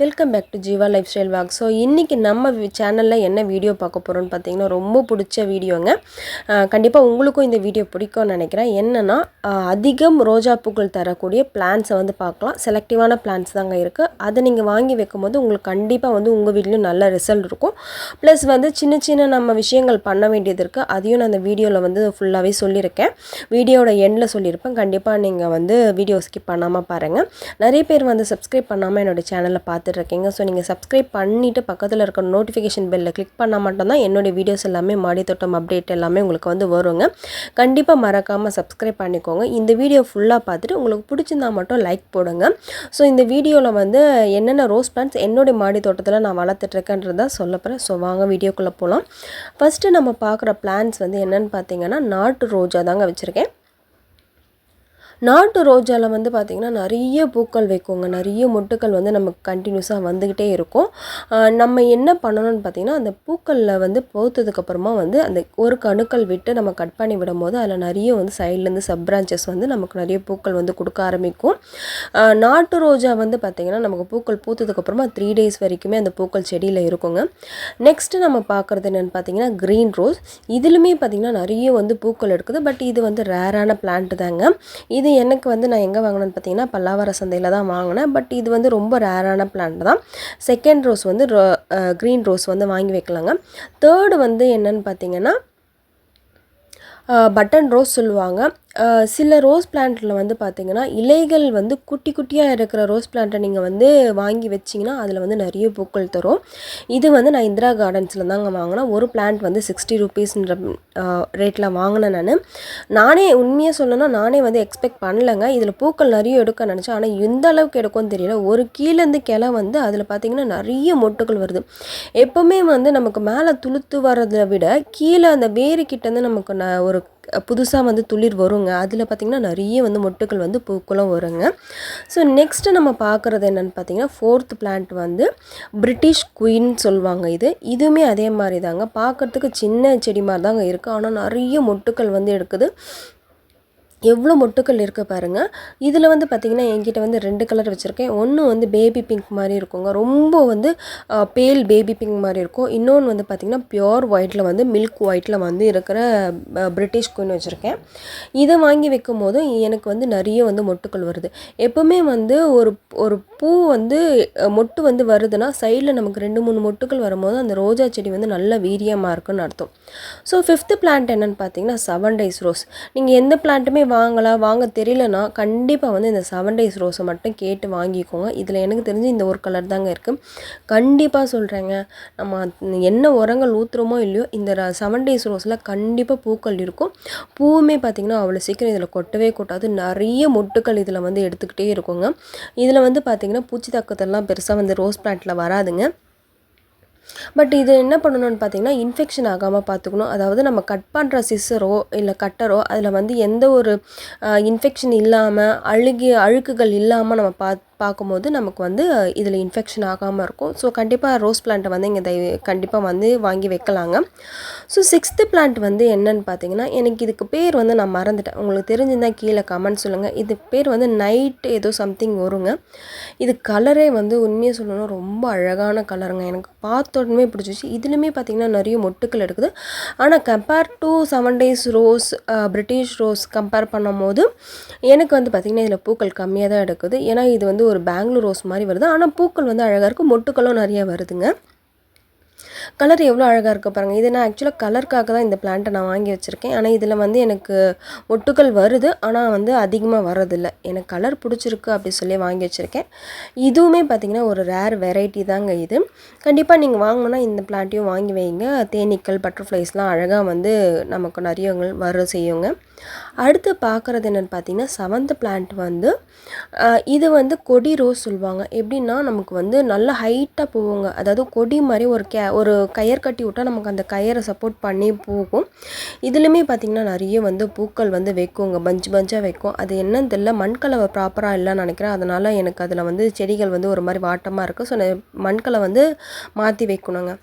Welcome back to Jeeva lifestyle walk so இன்றைக்கி நம்ம சேனலில் என்ன வீடியோ பார்க்க போகிறோம்னு பார்த்தீங்கன்னா ரொம்ப பிடிச்ச வீடியோங்க கண்டிப்பாக உங்களுக்கும் இந்த வீடியோ பிடிக்கும்னு நினைக்கிறேன். என்னென்னா அதிகம் ரோஜா பூக்கள் தரக்கூடிய பிளான்ஸை வந்து பார்க்கலாம். செலக்டிவான பிளான்ஸ் தாங்க இருக்குது அதை நீங்கள் வாங்கி வைக்கும்போது உங்களுக்கு கண்டிப்பாக வந்து உங்கள் வீட்லேயும் நல்ல ரிசல்ட் இருக்கும். ப்ளஸ் வந்து சின்ன சின்ன நம்ம விஷயங்கள் பண்ண வேண்டியது இருக்குது அதையும் நான் அந்த வீடியோவில் வந்து ஃபுல்லாகவே சொல்லியிருக்கேன். வீடியோட எண்டில் சொல்லியிருப்பேன். கண்டிப்பாக நீங்கள் வந்து வீடியோ ஸ்கிப் பண்ணாமல் பாருங்கள் நிறைய பேர் வந்து சப்ஸ்கிரைப் பண்ணாமல் என்னோடய சேனலில் பார்த்து இருக்கீங்க ஸோ நீங்கள் சப்ஸ்கிரைப் பண்ணிவிட்டு பக்கத்தில் இருக்க நோட்டிஃபிகேஷன் பெல்லில் கிளிக் பண்ணால் மட்டும்தான் என்னுடைய வீடியோஸ் எல்லாமே மாடி தோட்டம் அப்டேட் எல்லாமே உங்களுக்கு வந்து வருங்க. கண்டிப்பாக மறக்காமல் சப்ஸ்கிரைப் பண்ணிக்கோங்க. இந்த வீடியோ ஃபுல்லாக பார்த்துட்டு உங்களுக்கு பிடிச்சிருந்தா மட்டும் லைக் போடுங்க. ஸோ இந்த வீடியோவில் வந்து என்னென்ன ரோஸ் பிளான்ஸ் என்னுடைய மாடி தோட்டத்தில் நான் வளர்த்துட்ருக்கேன்றதை சொல்ல போகிறேன் ஸோ வாங்க வீடியோக்குள்ளே போகலாம் ஃபஸ்ட்டு நம்ம பார்க்குற பிளான்ஸ் வந்து என்னென்னு பார்த்தீங்கன்னா நாட்டு ரோஜா தாங்க வச்சுருக்கேன். நாட்டு ரோஜாவில் வந்து பார்த்திங்கன்னா நிறைய பூக்கள் வைக்குங்க. நிறைய மொட்டுக்கள் வந்து நமக்கு கண்டினியூஸாக வந்துக்கிட்டே இருக்கும். நம்ம என்ன பண்ணணும்னு பார்த்திங்கன்னா அந்த பூக்களில் வந்து போத்ததுக்கப்புறமா வந்து அந்த ஒரு கணுக்கள் விட்டு நம்ம கட் பண்ணி விடும் போது அதில் நிறைய வந்து சைட்லேருந்து சப் பிரான்ச்சஸ் வந்து நமக்கு நிறைய பூக்கள் வந்து கொடுக்க ஆரம்பிக்கும். நாட்டு ரோஜா வந்து பார்த்திங்கன்னா நமக்கு பூக்கள் பூத்ததுக்கப்புறமா த்ரீ டேஸ் வரைக்குமே அந்த பூக்கள் செடியில் இருக்குங்க. நெக்ஸ்ட்டு நம்ம பார்க்குறது என்னென்னு பார்த்தீங்கன்னா க்ரீன் ரோஸ் இதுலுமே பார்த்திங்கன்னா நிறைய வந்து பூக்கள் இருக்குது பட் இது வந்து ரேரான பிளான்ட் தாங்க. இது எனக்கு வந்து நான் எங்கே வாங்கினேன்னு பார்த்தீங்கன்னா பல்லாவர சந்தையில் தான் வாங்கினேன். பட் இது வந்து ரொம்ப ரேரான பிளான்ட் தான். செகண்ட் ரோஸ் வந்து க்ரீன் ரோஸ் வந்து வாங்கி வைக்கலாங்க. தேர்டு வந்து என்னன்னு பார்த்தீங்கன்னா பட்டன் ரோஸ் சொல்லுவாங்க. சில ரோஸ் பிளான்ட்டில் வந்து பார்த்திங்கன்னா இலைகள் வந்து குட்டி குட்டியாக இருக்கிற ரோஸ் பிளான்ட்டை நீங்கள் வந்து வாங்கி வச்சிங்கன்னா அதில் வந்து நிறைய பூக்கள் தரும். இது வந்து நான் இந்திரா கார்டன்ஸில் தாங்க வாங்கினேன். ஒரு பிளான்ட் வந்து சிக்ஸ்டி ருபீஸ்ன்ற ரேட்டில் வாங்கினேன் நான். நானே உண்மையாக சொல்லணும்னா நானே வந்து எக்ஸ்பெக்ட் பண்ணலைங்க. இதில் பூக்கள் நிறைய எடுக்க நினச்சேன். ஆனால் எந்த அளவுக்கு எடுக்கும்னு தெரியல. ஒரு கீழேருந்து கிளை வந்து அதில் பார்த்திங்கன்னா நிறைய மொட்டுகள் வருது. எப்போவுமே வந்து நமக்கு மேலே துளுத்து வர்றதை விட கீழே அந்த வேறு கிட்டேருந்து நமக்கு ந ஒரு புதுசாக வந்து துளிர் வருங்க. அதில் பார்த்திங்கன்னா நிறைய வந்து மொட்டுக்கள் வந்து பூக்களும் வருங்க. ஸோ நெக்ஸ்ட்டு நம்ம பார்க்குறது என்னென்னு பார்த்தீங்கன்னா ஃபோர்த் பிளான்ட் வந்து பிரிட்டிஷ் குயின் சொல்லுவாங்க இது. இதுவுமே அதே மாதிரி தாங்க பார்க்குறதுக்கு சின்ன செடி மாதிரி தாங்க இருக்குது ஆனால் நிறைய மொட்டுக்கள் வந்து எடுக்குது. எவ்வளோ மொட்டுக்கள் இருக்குது பாருங்கள் இதில் வந்து பார்த்திங்கன்னா என்கிட்ட வந்து ரெண்டு கலர் வச்சுருக்கேன். ஒன்று வந்து பேபி பிங்க் மாதிரி இருக்குங்க. ரொம்ப வந்து பேல் பேபி பிங்க் மாதிரி இருக்கும். இன்னொன்று வந்து பார்த்திங்கன்னா பியோர் ஒயிட்டில் வந்து மில்க் ஒயிட்டில் வந்து இருக்கிற பிரிட்டிஷ் குயின் வச்சுருக்கேன். இதை வாங்கி வைக்கும் போது எனக்கு வந்து நிறைய வந்து மொட்டுக்கள் வருது. எப்போவுமே வந்து ஒரு ஒரு பூ வந்து மொட்டு வந்து வருதுன்னா சைடில் நமக்கு ரெண்டு மூணு மொட்டுக்கள் வரும்போது அந்த ரோஜா செடி வந்து நல்ல வீரியமாக இருக்குன்னு அர்த்தம். ஸோ ஃபிஃப்த்து பிளான்ட் என்னென்னு பார்த்தீங்கன்னா செவன் டேஸ் ரோஸ் நீங்கள் எந்த பிளான்ட்டுமே வாங்கலாம் வாங்க தெரியலனா கண்டிப்பாக வந்து இந்த செவன் டேஸ் ரோஸை மட்டும் கேட்டு வாங்கிக்கோங்க. இதில் எனக்கு தெரிஞ்சு இந்த ஒரு கலர் தாங்க இருக்குது கண்டிப்பாக சொல்கிறேங்க நம்ம என்ன உரங்கள் ஊற்றுறோமோ இல்லையோ இந்த செவன் டேஸ் ரோஸில் கண்டிப்பாக பூக்கள் இருக்கும். பூவுமே பார்த்திங்கன்னா அவ்வளோ சீக்கிரம் இதில் கொட்டவே கொட்டாது. நிறைய மொட்டுக்கள் இதில் வந்து எடுத்துக்கிட்டே இருக்குங்க. இதில் வந்து பார்த்திங்கன்னா பூச்சி தாக்கத்தெல்லாம் பெருசாக வந்து ரோஸ் பிளான்ட்டில் வராதுங்க. பட் இது என்ன பண்ணணும்னு பார்த்தீங்கன்னா இன்ஃபெக்ஷன் ஆகாமல் பார்த்துக்கணும் அதாவது நம்ம கட் பண்ணுற சிஸ்ஸரோ இல்லை கட்டரோ அதில் வந்து எந்த ஒரு இன்ஃபெக்ஷன் இல்லாமல் அழுகிய அழுக்குகள் இல்லாமல் நம்ம பார்த்து பார்க்கும்போது நமக்கு வந்து இதில் இன்ஃபெக்ஷன் ஆகாமல் இருக்கும். ஸோ கண்டிப்பாக ரோஸ் பிளான்ட்டை வந்து இங்கே தயவு கண்டிப்பாக வந்து வாங்கி வைக்கலாங்க. ஸோ சிக்ஸ்த்து பிளான்ட் வந்து என்னன்னு பார்த்தீங்கன்னா எனக்கு இதுக்கு பேர் வந்து நான் மறந்துட்டேன். உங்களுக்கு தெரிஞ்சிருந்தால் கீழே கமெண்ட் சொல்லுங்கள் இது பேர் வந்து நைட் ஏதோ சம்திங் வருங்க. இது கலரே வந்து உண்மையாக சொல்லணும் ரொம்ப அழகான கலருங்க எனக்கு பார்த்த உடனே பிடிச்சிச்சு இதுலையுமே பார்த்திங்கன்னா நிறைய மொட்டுக்கள் இருக்குது. ஆனால் compare to seven days rose British rose compare பண்ணும்போது எனக்கு வந்து பார்த்திங்கன்னா இதில் பூக்கள் கம்மியாக தான் எடுக்குது. ஏன்னா இது வந்து ஒரு பெங்களூர் ரோஸ் மாதிரி வருது. ஆனால் பூக்கள் வந்து அழகாக இருக்குது மொட்டுக்களும் நிறைய வருதுங்க. கலர் எவ்வளோ அழகாக இருக்குது பாருங்கள் இது நான் ஆக்சுவலாக கலருக்காக தான் இந்த பிளான்ட்டை நான் வாங்கி வச்சுருக்கேன். ஆனால் இதில் வந்து எனக்கு ஒட்டுக்கள் வருது. ஆனால் வந்து அதிகமாக வர்றதில்ல. எனக்கு கலர் பிடிச்சிருக்கு அப்படி சொல்லி வாங்கி வச்சுருக்கேன். இதுவுமே பார்த்திங்கன்னா ஒரு ரேர் வெரைட்டி தாங்க இது. கண்டிப்பாக நீங்கள் வாங்கணுன்னா இந்த பிளான்ட்டையும் வாங்கி வைங்க. தேனீக்கள் பட்டர்ஃப்ளைஸ்லாம் அழகாக வந்து நமக்கு நிறைய வர செய்யுங்க. அடுத்து பார்க்குறது என்னென்னு பார்த்தீங்கன்னா செவன்த் பிளான்ட் வந்து இது வந்து கொடி ரோஸ் சொல்லுவாங்க. எப்படின்னா நமக்கு வந்து நல்ல ஹைட்டாக போகுங்க. அதாவது கொடி மாதிரி ஒரு கே ஒரு கயர் கட்டி விட்டால் நமக்கு அந்த கயரை சப்போர்ட் பண்ணி போகும். இதுலையுமே பார்த்திங்கன்னா நிறைய வந்து பூக்கள் வந்து வைக்குங்க. பஞ்சு பஞ்சாக வைக்கும். அது என்னன்னு தெரியல. மண்கலவை ப்ராப்பராக இல்லைன்னு நினைக்கிறேன். அதனால் எனக்கு அதில் வந்து செடிகள் வந்து ஒரு மாதிரி வாட்டமாக இருக்குது ஸோ மண்கலை வந்து மாற்றி வைக்கணுங்க.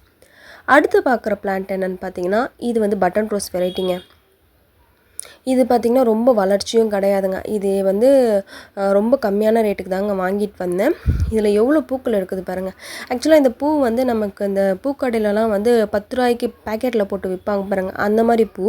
அடுத்து பார்க்குற பிளான்ட் என்னென்னு பார்த்தீங்கன்னா இது வந்து பட்டன் ரோஸ் வெரைட்டிங்க இது பார்த்திங்கன்னா ரொம்ப வளர்ச்சியும் கிடையாதுங்க. இது வந்து ரொம்ப கம்மியான ரேட்டுக்கு தாங்க வாங்கிட்டு வந்தேன். இதில் எவ்வளோ பூக்கள் இருக்குது பாருங்கள் ஆக்சுவலாக இந்த பூ வந்து நமக்கு இந்த பூக்கடையிலலாம் வந்து பத்து ரூபாய்க்கு பேக்கெட்டில் போட்டு விற்பாங்க பாருங்கள் அந்த மாதிரி பூ.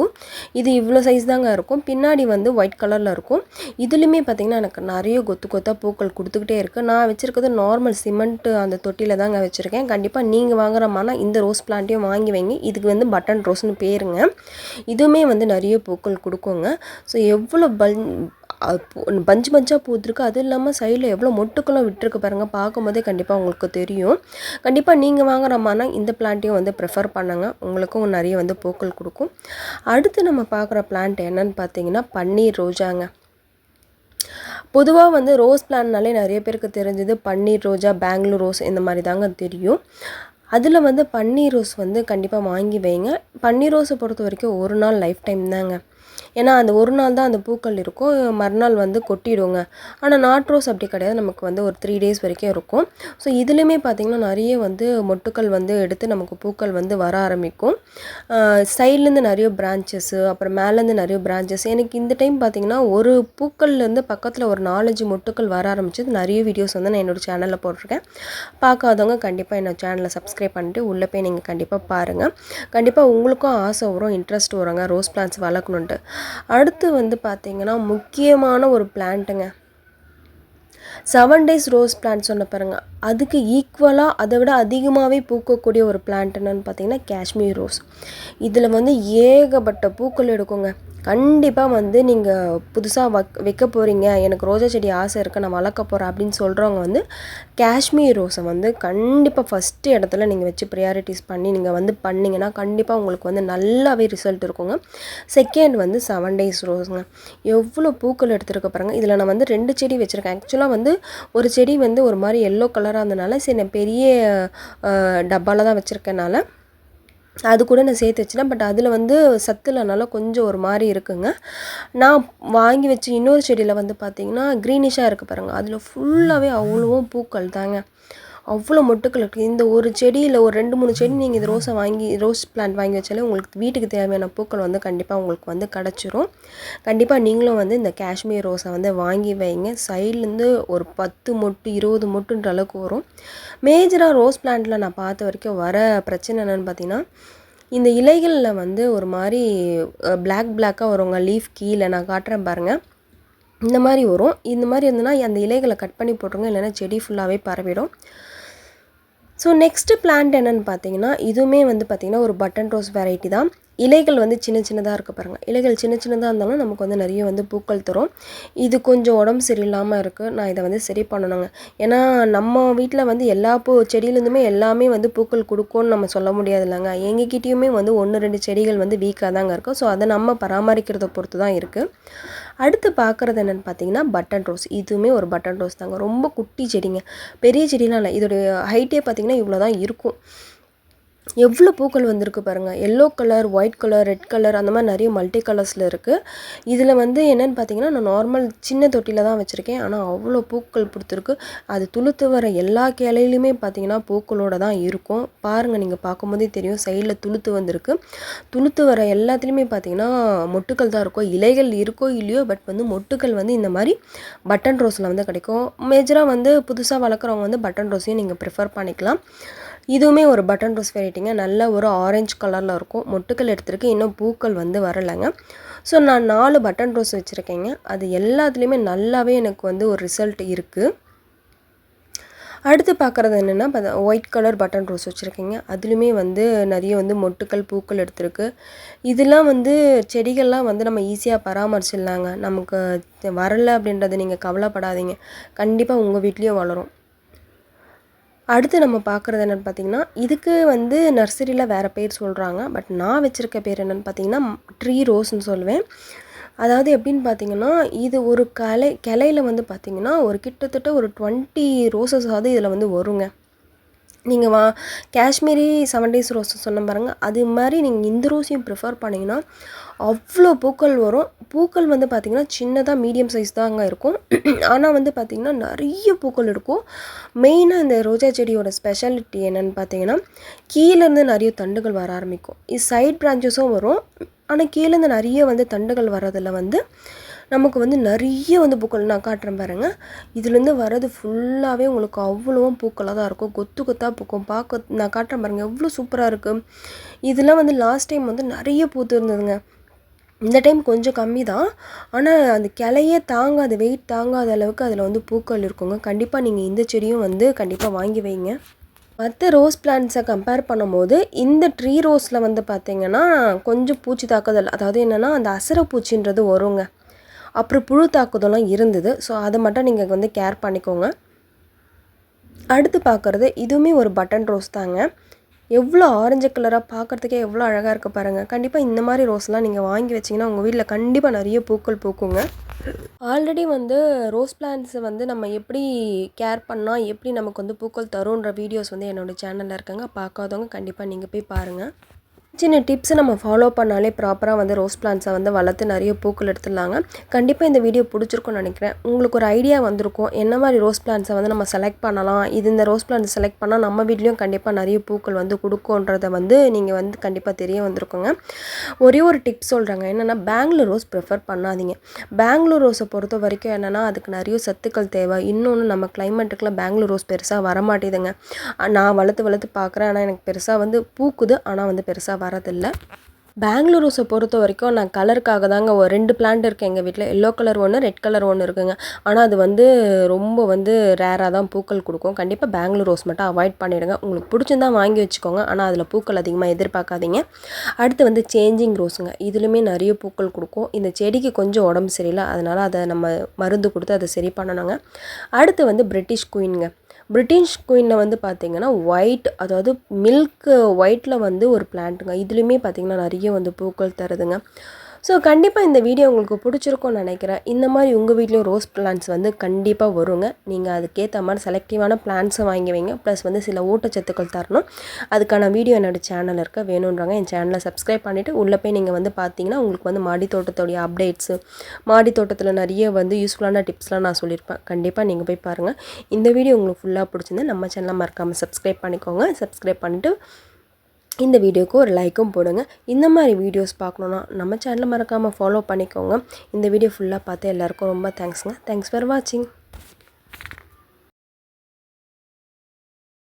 இது இவ்வளோ சைஸ் தாங்க இருக்கும். பின்னாடி வந்து ஒயிட் கலரில் இருக்கும். இதுலேயுமே பார்த்திங்கன்னா எனக்கு நிறைய கொத்து கொத்தாக பூக்கள் கொடுத்துக்கிட்டே இருக்குது நான் வச்சுருக்கிறது நார்மல் சிமெண்ட்டு அந்த தொட்டியில் தாங்க வச்சுருக்கேன். கண்டிப்பாக நீங்கள் வாங்குறமானா இந்த ரோஸ் பிளான்ட்டையும் வாங்கி வைங்க. இதுக்கு வந்து பட்டன் ரோஸ்னு பேருங்க. இதுவுமே வந்து நிறைய பூக்கள் கொடுக்குங்க. ஸோ எவ்வளோ பஞ் பூ- பஞ்சு பஞ்சாக பூத்துருக்கு அது இல்லாமல் சைடில் எவ்வளோ மொட்டுக்கெல்லாம் விட்டுருக்கு பாருங்கள் பார்க்கும்போதே கண்டிப்பாக உங்களுக்கு தெரியும். கண்டிப்பாக நீங்கள் வாங்குறமானா இந்த பிளான்ட்டையும் வந்து ப்ரிஃபர் பண்ணுங்க. உங்களுக்கும் நிறைய வந்து பூக்கள் கொடுக்கும். அடுத்து நம்ம பார்க்குற பிளான்ட் என்னன்னு பார்த்தீங்கன்னா பன்னீர் ரோஜாங்க. பொதுவாக வந்து ரோஸ் பிளான்னாலே நிறைய பேருக்கு தெரிஞ்சது பன்னீர் ரோஜா பெங்களூர் ரோஸ் இந்த மாதிரி தாங்க தெரியும். அதில் வந்து பன்னீர் ரோஸ் வந்து கண்டிப்பாக வாங்கி வைங்க. பன்னீர் ரோஸை பொறுத்த வரைக்கும் ஒரு நாள் லைஃப் டைம் தாங்க. ஏன்னா அந்த ஒரு நாள் தான் அந்த பூக்கள் இருக்கும் மறுநாள் வந்து கொட்டிடுங்க. ஆனால் நாட் ரோஸ் அப்படி கிடையாது. நமக்கு வந்து ஒரு த்ரீ டேஸ் வரைக்கும் இருக்கும். ஸோ இதுலேயுமே பார்த்திங்கன்னா நிறைய வந்து மொட்டுக்கள் வந்து எடுத்து நமக்கு பூக்கள் வந்து வர ஆரம்பிக்கும். சைட்லேருந்து நிறைய பிரான்ச்சஸ்ஸு அப்புறம் மேலேருந்து நிறைய பிரான்ச்சஸ் எனக்கு இந்த டைம் பார்த்திங்கன்னா ஒரு பூக்கள்லேருந்து பக்கத்தில் ஒரு நாலஞ்சு மொட்டுக்கள் வர ஆரம்பிச்சது. நிறைய வீடியோஸ் வந்து நான் என்னோட சேனலில் போட்டிருக்கேன். பார்க்காதவங்க கண்டிப்பாக என்னோட சேனலை சப்ஸ்கிரைப் பண்ணிட்டு உள்ளே போய் நீங்கள் கண்டிப்பாக பாருங்கள் கண்டிப்பாக உங்களுக்கும் ஆசை வரும் இன்ட்ரெஸ்ட் வருங்க. ரோஸ் பிளான்ஸ் வளர்க்கணுன்ட்டு அடுத்து வந்து பார்த்திங்கன்னா முக்கியமான ஒரு பிளான்ட்டுங்க செவன் டேஸ் ரோஸ் பிளான்ட் சொன்ன பாருங்கள் அதுக்கு ஈக்குவலாக அதை விட அதிகமாகவே பூக்கக்கூடிய ஒரு பிளான்ட் என்னன்னு பார்த்தீங்கன்னா காஷ்மீர் ரோஸ். இதில் வந்து ஏகப்பட்ட பூக்கள் எடுக்குங்க. கண்டிப்பாக வந்து நீங்கள் புதுசாக வக் வைக்க போகிறீங்க எனக்கு ரோஜா செடி ஆசை இருக்குது நான் வளர்க்க போகிறேன் அப்படின்னு சொல்கிறவங்க வந்து காஷ்மீர் ரோஸை வந்து கண்டிப்பாக ஃபஸ்ட்டு இடத்துல நீங்கள் வச்சு ப்ரியாரிட்டிஸ் பண்ணி நீங்கள் வந்து பண்ணிங்கன்னா கண்டிப்பாக உங்களுக்கு வந்து நல்லாவே ரிசல்ட் இருக்குங்க. செகண்ட் வந்து செவன் டேஸ் ரோஸுங்க எவ்வளோ பூக்கள் எடுத்துருக்க பாருங்கள் இதில் நான் வந்து ரெண்டு செடி வச்சுருக்கேன். ஆக்சுவலாக வந்து ஒரு செடி வந்து ஒரு மாதிரி எல்லோ கலர் கலராக இருந்தனால சரி நான் பெரிய டப்பாவில் தான் வச்சுருக்கனால அது கூட நான் சேர்த்து வச்சிட்டேன். பட் அதில் வந்து சத்து இல்லைனால கொஞ்சம் ஒரு மாதிரி இருக்குங்க. நான் வாங்கி வச்சு இன்னொரு செடியில் வந்து பார்த்திங்கன்னா க்ரீனிஷாக இருக்குது பாருங்கள் அதில் ஃபுல்லாகவே அவ்வளோவும் பூக்கள் தாங்க. அவ்வளோ மொட்டுக்கள் இருக்குது இந்த ஒரு செடியில் ஒரு ரெண்டு மூணு செடி நீங்கள் இது ரோஸை வாங்கி ரோஸ் பிளான்ட் வாங்கி வச்சாலே உங்களுக்கு வீட்டுக்கு தேவையான பூக்கள் வந்து கண்டிப்பாக உங்களுக்கு வந்து கிடச்சிரும். கண்டிப்பாக நீங்களும் வந்து இந்த காஷ்மீர் ரோஸை வந்து வாங்கி வைங்க. சைட்லேருந்து ஒரு பத்து மொட்டு இருபது மொட்டுன்ற அளவுக்கு வரும். மேஜராக ரோஸ் பிளான்ட்டில் நான் பார்த்த வரைக்கும் வர பிரச்சனை என்னென்னு பார்த்தீங்கன்னா இந்த இலைகளில் வந்து ஒரு மாதிரி பிளாக் பிளாக்காக வருங்க. லீஃப் கீழே நான் காட்டுறேன் பாருங்கள் இந்த மாதிரி வரும். இந்த மாதிரி இருந்ததுன்னா அந்த இலைகளை கட் பண்ணி போட்டுருங்க. இல்லைன்னா செடி ஃபுல்லாகவே பரவிடும். ஸோ நெக்ஸ்ட்டு பிளான்ட் என்னென்னு பார்த்தீங்கன்னா இதுவுமே வந்து பார்த்திங்கன்னா ஒரு பட்டன் ரோஸ் வெரைட்டி தான். இலைகள் வந்து சின்ன சின்னதாக இருக்க பாருங்கள் இலைகள் சின்ன சின்னதாக இருந்தாலும் நமக்கு வந்து நிறைய வந்து பூக்கள் தரும். இது கொஞ்சம் உடம்பு சரியில்லாமல் இருக்குது நான் இதை வந்து சரி பண்ணணுங்க. ஏன்னா நம்ம வீட்டில் வந்து எல்லா பூ செடியிலேருந்துமே எல்லாமே வந்து பூக்கள் கொடுக்கும்னு நம்ம சொல்ல முடியாது இல்லைங்க எங்ககிட்டயுமே வந்து ஒன்று ரெண்டு செடிகள் வந்து வீக்காக தாங்க இருக்கும் ஸோ அதை நம்ம பராமரிக்கிறத பொறுத்து தான் இருக்குது அடுத்து பார்க்குறது என்னென்னு பார்த்தீங்கன்னா பட்டன் ரோஸ் இதுவுமே ஒரு பட்டன் ரோஸ் தாங்க. ரொம்ப குட்டி செடிங்க. பெரிய செடிலாம் இல்லை. இதோடைய ஹைட்டே பார்த்தீங்கன்னா இவ்வளோ தான் இருக்கும். எவ்வளோ பூக்கள் வந்திருக்கு பாருங்கள் yellow colour white colour red colour அந்த மாதிரி நிறைய மல்டி கலர்ஸில் இருக்குது இதில் வந்து என்னென்னு பார்த்தீங்கன்னா நான் நார்மல் சின்ன தொட்டியில் தான் வச்சுருக்கேன். ஆனால் அவ்வளோ பூக்கள் கொடுத்துருக்கு அது துளுத்து வர எல்லா கிளையிலுமே பார்த்தீங்கன்னா பூக்களோட தான் இருக்கும். பாருங்கள் நீங்கள் பார்க்கும்போதே தெரியும். சைடில் துளுத்து வந்திருக்கு. துளுத்து வர எல்லாத்துலேயுமே பார்த்தீங்கன்னா மொட்டுக்கள் தான் இருக்கும். இலைகள் இருக்கோ இல்லையோ பட் வந்து மொட்டுக்கள் வந்து இந்த மாதிரி பட்டன் ரோஸில் வந்து கிடைக்கும். மேஜராக வந்து புதுசாக வளர்க்குறவங்க வந்து பட்டன் ரோஸையும் நீங்கள் ப்ரிஃபர் பண்ணிக்கலாம். இதுவுமே ஒரு பட்டன் ரோஸ் வெரைட்டிங்க. நல்ல ஒரு ஆரஞ்சு கலரில் இருக்கும். மொட்டுக்கள் எடுத்துருக்கு. இன்னும் பூக்கள் வந்து வரலைங்க. ஸோ நான் நாலு பட்டன் ரோஸ் வச்சுருக்கேங்க. அது எல்லாத்துலேயுமே நல்லாவே எனக்கு வந்து ஒரு ரிசல்ட் இருக்குது அடுத்து பார்க்குறது என்னென்னா ஒயிட் கலர் பட்டன் ரோஸ் வச்சுருக்கீங்க. அதுலேயுமே வந்து நிறைய வந்து மொட்டுக்கள் பூக்கள் எடுத்துருக்கு. இதெல்லாம் வந்து செடிகள்லாம் வந்து நம்ம ஈஸியாக பராமரிச்சிடலாங்க. நமக்கு வரலை அப்படின்றத நீங்கள் கவலைப்படாதீங்க. கண்டிப்பாக உங்கள் வீட்லேயும் வளரும். அடுத்து நம்ம பார்க்குறது என்னென்னு பார்த்தீங்கன்னா இதுக்கு வந்து நர்சரியில் வேறு பேர் சொல்கிறாங்க பட் நான் வச்சுருக்க பேர் என்னென்னு பார்த்தீங்கன்னா ட்ரீ ரோஸ்னு சொல்லுவேன். அதாவது எப்படின்னு பார்த்தீங்கன்னா இது ஒரு கலை கிளையில வந்து பார்த்தீங்கன்னா ஒரு கிட்டத்தட்ட ஒரு டுவெண்ட்டி ரோசஸாவது இதில் வந்து வருங்க. நீங்கள் வா காஷ்மீரி செவன் டேஸ் ரோஸ் சொன்ன பாருங்க. அது மாதிரி நீங்கள் இந்த ரோஸையும் ப்ரிஃபர் பண்ணிங்கன்னா அவ்வளோ பூக்கள் வரும். பூக்கள் வந்து பார்த்திங்கன்னா சின்னதாக மீடியம் சைஸ் தாங்க இருக்கும். ஆனால் வந்து பார்த்திங்கன்னா நிறைய பூக்கள் இருக்கும். மெயினாக இந்த ரோஜா செடியோட ஸ்பெஷாலிட்டி என்னென்னு பார்த்தீங்கன்னா கீழேருந்து நிறைய தண்டுகள் வர ஆரம்பிக்கும். இது சைட் பிரான்ச்சஸும் வரும். ஆனால் கீழேருந்து நிறைய வந்து தண்டுகள் வர்றதில் வந்து நமக்கு வந்து நிறைய வந்து பூக்கள் நான் காட்டுறேன் பாருங்கள் இதுலேருந்து வர்றது ஃபுல்லாகவே உங்களுக்கு அவ்வளோவும் பூக்களாக தான் இருக்கும். கொத்து கொத்தாக பூக்கும். பார்க்க நான் காட்டுறேன் பாருங்கள் எவ்வளோ சூப்பராக இருக்குது இதெல்லாம் வந்து லாஸ்ட் டைம் வந்து நிறைய பூத்து இருந்ததுங்க. இந்த டைம் கொஞ்சம் கம்மி தான். ஆனால் அந்த கிளையே தாங்காத வெயிட் தாங்காத அளவுக்கு அதில் வந்து பூக்கள் இருக்குங்க. கண்டிப்பாக நீங்கள் இந்த செடியும் வந்து கண்டிப்பாக வாங்கி வைங்க. மற்ற ரோஸ் பிளான்ட்ஸை கம்பேர் பண்ணும்போது இந்த ட்ரீ ரோஸில் வந்து பார்த்திங்கன்னா கொஞ்சம் பூச்சி தாக்குதல். அதாவது என்னென்னா அந்த அசர பூச்சின்றது வருங்க. அப்புறம் புழு தாக்குதலும் இருந்தது. ஸோ அதை மட்டும் நீங்கள் வந்து கேர் பண்ணிக்கோங்க. அடுத்து பார்க்குறது இதுவுமே ஒரு பட்டன் ரோஸ் தாங்க. எவ்வளோ ஆரஞ்சு கலராக பார்க்குறதுக்கே எவ்வளோ அழகாக இருக்க பாருங்கள் கண்டிப்பாக இந்த மாதிரி ரோஸ்லாம் நீங்கள் வாங்கி வச்சிங்கன்னா உங்கள் வீட்டில் கண்டிப்பாக நிறைய பூக்கள் பூக்குங்க. ஆல்ரெடி வந்து ரோஸ் பிளான்ட்ஸை வந்து நம்ம எப்படி கேர் பண்ணால் எப்படி நமக்கு வந்து பூக்கள் தரும்ன்ற வீடியோஸ் வந்து என்னோடய சேனலில் இருக்காங்க. பார்க்காதவங்க கண்டிப்பாக நீங்கள் போய் பாருங்கள் சின்ன டிப்ஸை நம்ம ஃபாலோ பண்ணாலே ப்ராப்பராக வந்து ரோஸ் பிளான்ஸை வந்து வளர்த்து நிறைய பூக்கள் எடுத்துடலாங்க. கண்டிப்பாக இந்த வீடியோ பிடிச்சிருக்கும்னு நினைக்கிறேன். உங்களுக்கு ஒரு ஐடியா வந்திருக்கும் என்ன மாதிரி ரோஸ் பிளான்ஸை வந்து நம்ம செலக்ட் பண்ணலாம் இது இந்த ரோஸ் பிளான்ஸ் செலக்ட் பண்ணால் நம்ம வீட்லேயும் கண்டிப்பாக நிறைய பூக்கள் வந்து கொடுக்குன்றதை வந்து நீங்கள் வந்து கண்டிப்பாக தெரிய வந்திருக்குங்க. ஒரே ஒரு டிப் சொல்கிறாங்க என்னென்னா பெங்களூர் ரோஸ் ப்ரிஃபர் பண்ணாதீங்க. பெங்களூர் ரோஸை பொறுத்த வரைக்கும் என்னென்னா அதுக்கு நிறைய சத்துக்கள் தேவை. இன்னொன்று நம்ம கிளைமேட்டுக்குலாம் பெங்களூர் ரோஸ் பெருசாக வரமாட்டேதுங்க. நான் வளர்த்து வளர்த்து பார்க்குறேன் ஆனால் எனக்கு பெருசாக வந்து பூக்குது ஆனால் வந்து பெருசாக வரதில்லை. பெங்களூர் ரோஸை பொறுத்த வரைக்கும் நான் கலருக்காக தாங்க ஒரு ரெண்டு பிளான்ட் இருக்குது எங்கள் வீட்டில் எல்லோ கலர் ஒன்று ரெட் கலர் ஒன்று இருக்குங்க. ஆனால் அது வந்து ரொம்ப வந்து ரேராக தான் பூக்கள் கொடுக்கும். கண்டிப்பாக பெங்களூர் ரோஸ் மட்டும் அவாய்ட் பண்ணிடுங்க. உங்களுக்கு பிடிச்சிருந்தா வாங்கி வச்சுக்கோங்க. ஆனால் அதில் பூக்கள் அதிகமாக எதிர்பார்க்காதீங்க. அடுத்து வந்து சேஞ்சிங் ரோஸுங்க. இதுலேயுமே நிறைய பூக்கள் கொடுக்கும். இந்த செடிக்கு கொஞ்சம் உடம்பு சரியில்லை. அதனால் அதை நம்ம மருந்து கொடுத்து அதை சரி பண்ணணுங்க. அடுத்து வந்து பிரிட்டிஷ் குயின்ங்க. பிரிட்டிஷ் குயினில் வந்து பார்த்திங்கன்னா ஒயிட் அதாவது மில்க் ஒயிட்டில் வந்து ஒரு பிளான்ட்டுங்க இதுலேயுமே பார்த்திங்கன்னா நிறைய வந்து பூக்கள் தருதுங்க. ஸோ கண்டிப்பாக இந்த வீடியோ உங்களுக்கு பிடிச்சிருக்கும்னு நினைக்கிறேன். இந்த மாதிரி உங்கள் வீட்லேயும் ரோஸ் பிளான்ஸ் வந்து கண்டிப்பாக வருங்க. நீங்கள் அதுக்கேற்ற மாதிரி செலக்டிவான பிளான்ஸும் வாங்கி வைங்க. ப்ளஸ் வந்து சில ஊட்டச்சத்துக்கள் தரணும். அதுக்கான வீடியோ என்னோடய சேனல் இருக்க. வேணுன்றாங்க என் சேனலை சப்ஸ்கிரைப் பண்ணிவிட்டு உள்ளே போய் நீங்கள் வந்து பார்த்தீங்கன்னா உங்களுக்கு வந்து மாடி தோட்டத்தோடைய அப்டேட்ஸு மாடி தோட்டத்தில் நிறைய வந்து யூஸ்ஃபுல்லான டிப்ஸ்லாம் நான் சொல்லியிருப்பேன். கண்டிப்பாக நீங்கள் போய் பாருங்கள் இந்த வீடியோ உங்களுக்கு ஃபுல்லாக பிடிச்சிருந்தா நம்ம சேனலை மறக்காமல் சப்ஸ்கிரைப் பண்ணிக்கோங்க. சப்ஸ்கிரைப் பண்ணிவிட்டு இந்த வீடியோக்கு ஒரு லைக்கும் போடுங்க. இந்த மாதிரி வீடியோஸ் பார்க்கணுன்னா நம்ம சேனலை மறக்காமல் ஃபாலோ பண்ணிக்கோங்க. இந்த வீடியோ ஃபுல்லாக பார்த்து எல்லாேருக்கும் ரொம்ப தேங்க்ஸுங்க தேங்க்ஸ் ஃபார் வாட்சிங்